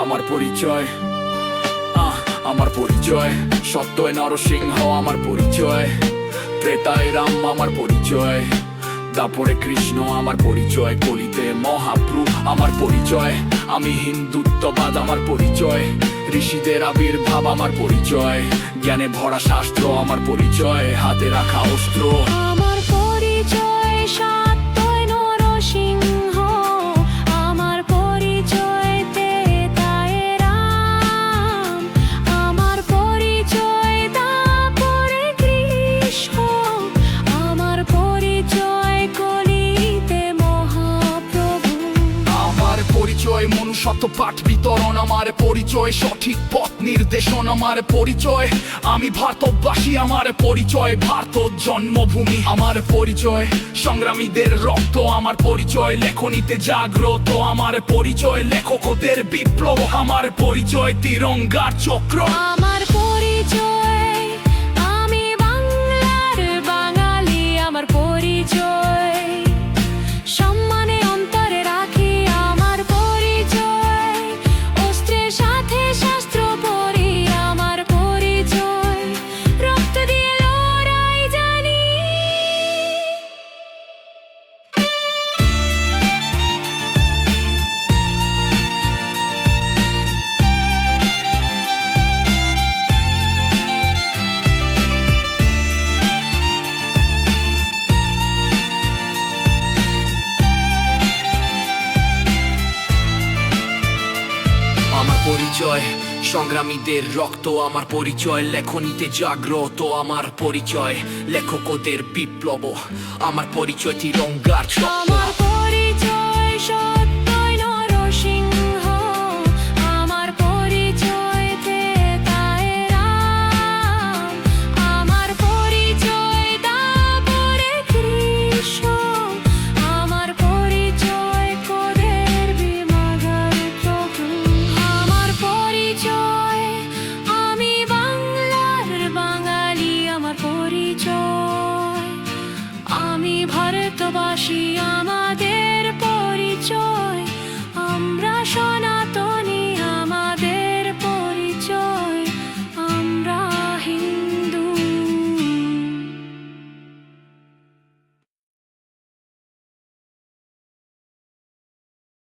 আমার পরিচয়। আহ, আমার পরিচয়। সত্যয় নরসিংহ আমার পরিচয়। ত্রেতায় রাম আমার পরিচয়। তারপরে কৃষ্ণ আমার পরিচয়। কলিতে মহাপ্রু আমার পরিচয়। আমি হিন্দুত্ববাদ আমার পরিচয়। ঋষিদের আবির্ভাব আমার পরিচয়। জ্ঞানে ভরা শাস্ত্র আমার পরিচয়। হাতে রাখা অস্ত্র। পরিচয় মনুষ্যত্ব পাঠ বিতরণ, আমার পরিচয়, সঠিক পথ নির্দেশন, আমার পরিচয়। আমি ভারতবাসী, আমার পরিচয়, ভারত জন্মভূমি। আমার পরিচয়, সংগ্রামীদের রক্ত, আমার পরিচয়, লেখনীতে জাগ্রত। আমার পরিচয়, লেখকদের বিপ্লব, আমার পরিচয়, তিরঙ্গার চক্র। আমার বিজয় সংগ্রামীদের রক্ত আমার পরিচয় লেখনীতে জাগ্রত আমার পরিচয়। লেখকদের বিপ্লব আমার পরিচয়টি রঙ্গার আমার পরিচয় প্রবাসী আমার।